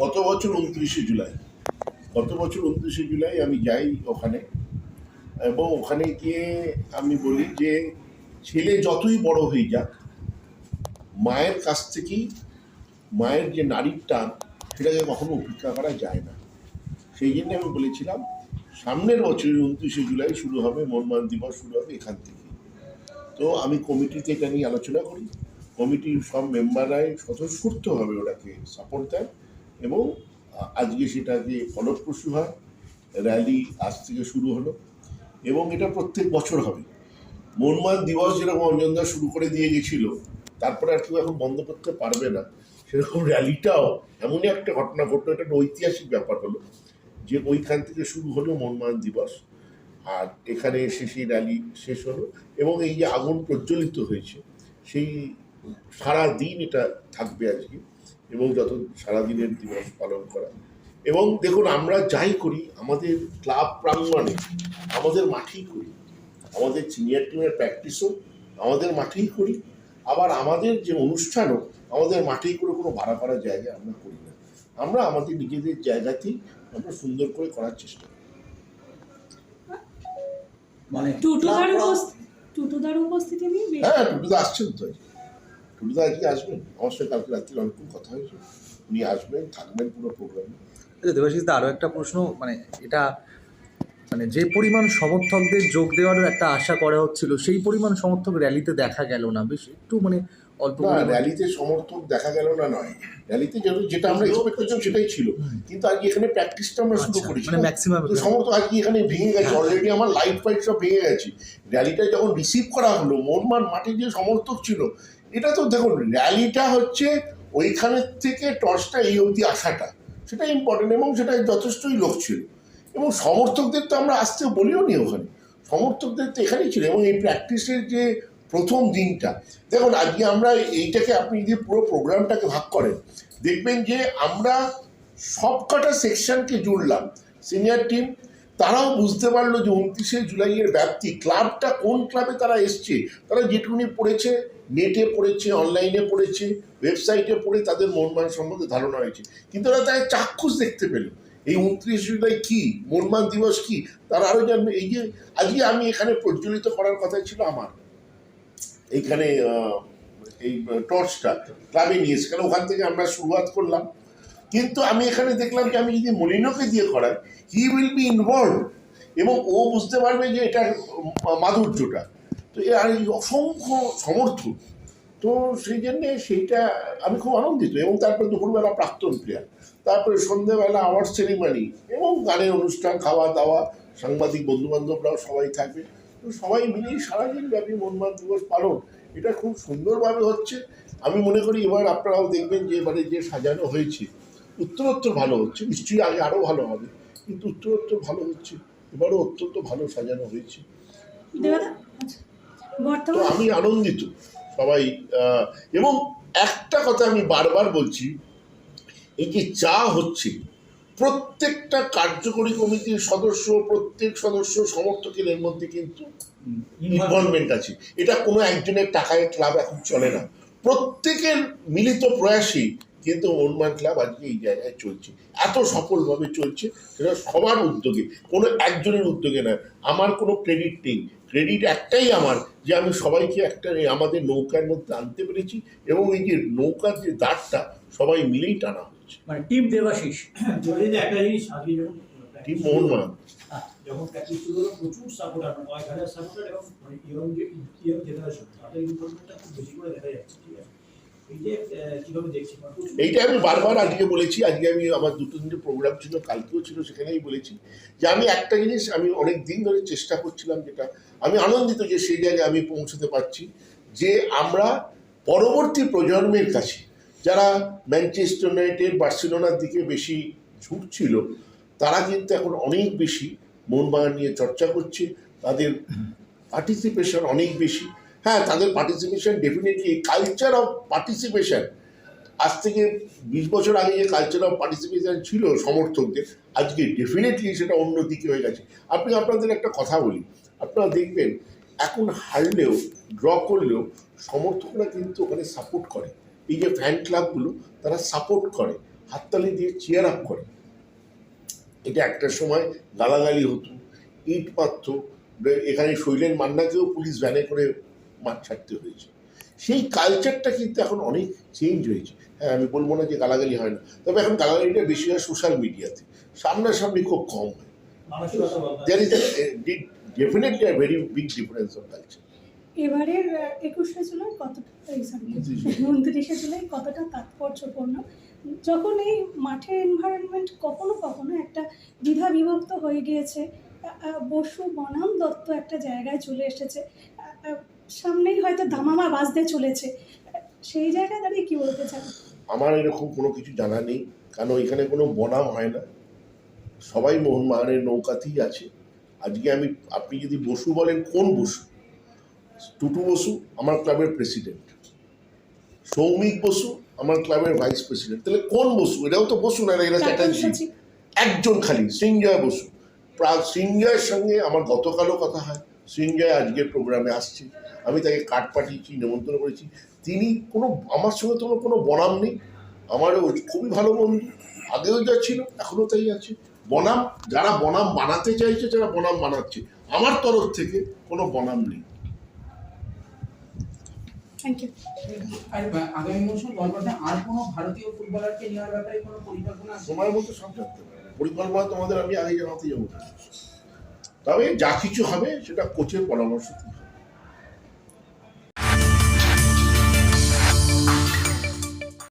গত বছর উনত্রিশে জুলাই। গত বছর উনত্রিশে জুলাই আমি যাই ওখানে এবং ওখানে গিয়ে আমি বলি যে, ছেলে যতই বড় হয়ে যাক, মায়ের কাছ থেকেই মায়ের যে নারীর টান, সেটাকে কখনো উপেক্ষা করা যায় না। সেই জন্য আমি বলেছিলাম, সামনের বছরের উনত্রিশে জুলাই শুরু হবে, মনমান দিবস শুরু হবে এখান থেকে। তো আমি কমিটিতে এটা নিয়ে আলোচনা করি। কমিটির সব মেম্বাররাই স্বতঃস্ফূর্তভাবে ওটাকে সাপোর্ট দেয়। এবং আজকে সেটাকে ফলপ্রসূ হয় র্যালি আজ থেকে শুরু হলো এবং এটা প্রত্যেক বছর হবে। মনমান দিবস যেরকম অঞ্জনদা শুরু করে দিয়ে গেছিল, তারপরে আর কেউ এখন বন্ধ করতে পারবে না। সেরকম র্যালিটাও এমনই একটা ঘটনা ঘটলো, এটা একটা ঐতিহাসিক ব্যাপার হলো। যে ওইখান থেকে শুরু হলো মনমান দিবস। আর এখানে এসে সেই র্যালি শেষ হলো এবং এই যে আগুন প্রজ্বলিত হয়েছে, সেই সারা দিন এটা থাকবে আজকে। এবং যত সারাদিনের দিবস পালন করা। এবং দেখুন আমরা যাই করি আমাদের ক্লাব প্রাঙ্গণে আমাদের মাঠেই করি। আমাদের সিনিয়র টিমের প্র্যাকটিসও আমাদের মাঠেই করি। আবার আমাদের যে অনুষ্ঠানও আমাদের মাঠেই করে কোনো ভাড়া করা জায়গায় আমরা করি না। আমরা আমাদের নিজেদের জায়গাতেই আমরা সুন্দর করে করার চেষ্টা করি। মানে টুটুদার উপস্থিতি টুটুদার উপস্থিতি নিয়ে হ্যাঁ টুটুদা আসছেন তো। টুটুদা আজকে আসবেন আমার সঙ্গে কালকে রাত্রে অনেকক্ষণ কথা হয়েছে উনি আসবেন থাকবেন পুরো প্রোগ্রামে আচ্ছা দেবাশিস আরও একটা প্রশ্ন মানে এটা মানে যে পরিমাণ সমর্থকদের যোগ দেওয়ার একটা আশা করা হচ্ছিল সেই পরিমাণ সমর্থক র্যালিতে দেখা গেল না? বেশ একটু মানে অল্প র্যালিতে সমর্থক দেখা গেল না নয়। র্যালিতে যেটা- আমরা এক্সপেক্ট করছিলাম সেটাই ছিল। কিন্তু আজকে এখানে প্র্যাকটিসটা আমরা শুরু আচ্ছা, করেছি। মানে ম্যাক্সিমাম সমর্থক আজকে এখানে ভেঙে গেছে। অলরেডি আমার লাইট ফাইট সব ভেঙে গেছে। র্যালিটা যখন রিসিভ করা হলো মনমান মাঠে যে সমর্থক ছিল এটা তো দেখুন র্যালিটা হচ্ছে ওইখানের থেকে টর্চটা এই অবধি আসাটা। সেটা ইম্পর্টেন্ট এবং সেটা যথেষ্টই লোক ছিল। এবং সমর্থকদের তো আমরা আসতে বলিও নি ওখানে। সমর্থকদের তো এখানেই ছিল এবং এই প্র্যাকটিসের যে প্রথম দিনটা। দেখুন, আজকে আমরা এইটাকে আপনি যদি পুরো প্রোগ্রামটাকে ভাগ করেন, দেখবেন যে আমরা সবকটা সেকশনকে জুড়লাম। সিনিয়র টিম তারাও বুঝতে পারল যে উনত্রিশে জুলাইয়ের ব্যাপ্তি ক্লাবটা কোন ক্লাবে তারা এসছে? তারা যেটুকুনি পড়েছে, নেটে পড়েছে, অনলাইনে পড়েছে, ওয়েবসাইটে পড়ে তাদের মনমান সম্বন্ধে ধারণা হয়েছে। কিন্তু তারা তাই চাক্ষুষ দেখতে পেল। এই উনত্রিশ জুলাই কি? মনমান দিবস কি? তারা আরও জানবে। এই যে আজকে আমি এখানে প্রজ্বলিত করার কথা ছিল আমার। এইখানে এই টর্চটা ক্লাবে নিয়ে এসে কারণ ওখান থেকে আমরা শুরুয়াত করলাম। কিন্তু আমি এখানে দেখলাম যে আমি যদি মলিনকে দিয়ে করাই হি উইল বি ইনভলভ এবং ও বুঝতে পারবে যে এটা মাধুর্যটা। তো এ আর অসংখ্য সমর্থক। তো সেই জন্যে সেইটা আমি খুব আনন্দিত। এবং তারপরে দুপুরবেলা প্রাক্তন প্লেয়ার তারপরে সন্ধ্যেবেলা আওয়ার সেরিমানি এবং গানের অনুষ্ঠান খাওয়া দাওয়া সাংবাদিক, বন্ধুবান্ধবরাও সবাই থাকবে তো সবাই মিলেই সারাদিন ব্যাপী মনমান দিবস পালন। এটা খুব সুন্দরভাবে হচ্ছে। আমি মনে করি এবার আপনারাও দেখবেন যে এবারে যে সাজানো হয়েছে উত্তরোত্তর ভালো হচ্ছে। নিশ্চয়ই আগে আরও ভালো হবে কিন্তু উত্তরোত্তর ভালো হচ্ছে এবারও অত্যন্ত ভালো সাজানো হয়েছে। তো আমি আনন্দিত সবাই এবং একটা কথা আমি বারবার বলছি এই যে যা হচ্ছে প্রত্যেকটা কার্যকরী কমিটির সদস্য প্রত্যেক সদস্য সমর্থকের এর মধ্যে কিন্তু ইনভলভমেন্ট আছে। এটা কোনো একজনের টাকায় ক্লাব এখন চলে না। প্রত্যেকের মিলিত প্রয়াসেই কিন্তু মনমান ক্লাব আজকে এই জায়গায় চলছে এত সফলভাবে চলছে সেটা সবার উদ্যোগে কোনো একজনের উদ্যোগে না আমার কোনো ক্রেডিট নেই। ক্রেডিট একটাই আমার যে আমি সবাইকে একটা আমাদের নৌকার মধ্যে আনতে পেরেছি এবং এই যে নৌকার যে দাঁড়টা সবাই মিলেই টানা হচ্ছে। মানে টিম দেবাশিস একটা জিনিস আজকে যখন টিম মোহনমান হ্যাঁ, যখন প্র্যাকটিস শুরু হলো প্রচুর সাপোর্টার মানে কয়েক হাজার সাপোর্টার এবং মানে ইয়ং ইয়ং জেনারেশন তাদের ইনভলভমেন্টটা খুব বেশি করে দেখা যাচ্ছে ঠিক আছে? এইটা আমি বারবার আজকে বলেছি, আজকে আমি আমার দুটো তিনটে প্রোগ্রাম ছিল, কালকেও ছিল, সেখানেই বলেছি যে আমি একটা জিনিস আমি অনেক দিন ধরে চেষ্টা করছিলাম যেটা আমি আনন্দিত যে সেই জায়গায় আমি পৌঁছতে পারছি যে আমরা পরবর্তী প্রজন্মের কাছে, যারা ম্যানচেস্টার ইউনাইটেড বার্সেলোনার দিকে বেশি ঝুঁকছিল তারা কিন্তু এখন অনেক বেশি মোহনবাগান নিয়ে চর্চা করছে, তাদের পার্টিসিপেশন অনেক বেশি। হ্যাঁ তাদের participation definitely culture of participation আজ থেকে বিশ বছর আগে যে কালচার অফ পার্টিসিপেশন ছিল সমর্থকদের, আজকে ডেফিনেটলি সেটা অন্য দিকে হয়ে গেছে। আপনি আপনাদের একটা কথা বলি, আপনারা দেখবেন এখন হারলেও ড্র করলেও সমর্থকরা কিন্তু ওখানে সাপোর্ট করে। এই যে ফ্যান ক্লাবগুলো তারা সাপোর্ট করে, হাততালি দিয়ে চেয়ার আপ করে। এটা একটা সময় গালাগালি হতো, ইট মারত, এখানে শৈলেন মান্নাকেও পুলিশ ভ্যানে করে মাঠ ছাড়তে হয়েছে। সেই কালচারটা কিন্তু এখন অনেক চেঞ্জ হয়েছে। হ্যাঁ আমি বলব না যে গালাগালি হয় না। তবে এখন গালাগালিটা বেশি হয় সোশ্যাল মিডিয়াতে সামনাসামনি খুব কম হয়। is a, definitely a very big difference of culture. এবারের একুশে জুলাই কতটা উনত্রিশে জুলাই। কতটা তাৎপর্যপূর্ণ? যখন এই মাঠের এনভায়রনমেন্ট কখনো কখনো একটা দ্বিধা বিভক্ত হয়ে গিয়েছে বসু বনাম দত্ত একটা জায়গায় চলে এসেছে। সামনেই হয়তো ধামামা বাজতে চলেছে। সেই জায়গায় দাঁড়িয়ে কি বলতে চান? আমার এরকম কোনো কিছু জানা নেই। কারণ এখানে কোনো বনাম হয় না? সবাই মোহনবাগানের নৌকাতেই আছে। আজকে আমি আপনি যদি বসু বলেন কোন বসু? টুটু বসু আমার ক্লাবের প্রেসিডেন্ট। সৌমিক বসু আমার ক্লাবের ভাইস প্রেসিডেন্ট। তাহলে কোন বসু? এটাও তো বসু না এরা চ্যাটার্জি। একজন খালি সিঞ্জয় বসু। প্রা- সিঞ্জয়ের সঙ্গে আমার গতকালও কথা হয়। সিঞ্জয় আজকের প্রোগ্রামে আসছে। আমি তাকে কার্ড পাঠিয়েছি নিমন্ত্রণ করেছি। তিনি কোনো আমার সঙ্গে তো কোনো বনাম নেই। আমার খুবই ভালো বন্ধু। আগেও যা ছিল এখনও তাই আছে। বনাম যারা বনাম বানাতে চাইছে যারা বনাম বানাচ্ছে। আমার তরফ থেকে কোনো বনাম নেই। থ্যাংক ইউ আগামী মৌসুম আর কোনো ভারতীয় ফুটবলারকে নেওয়ার ব্যাপারে কোনো পরিকল্পনা মতো সব পরিকল্পনা তোমাদের আমি আগে জানাতে যাব। তবে যা কিছু হবে সেটা কোচের পরামর্শ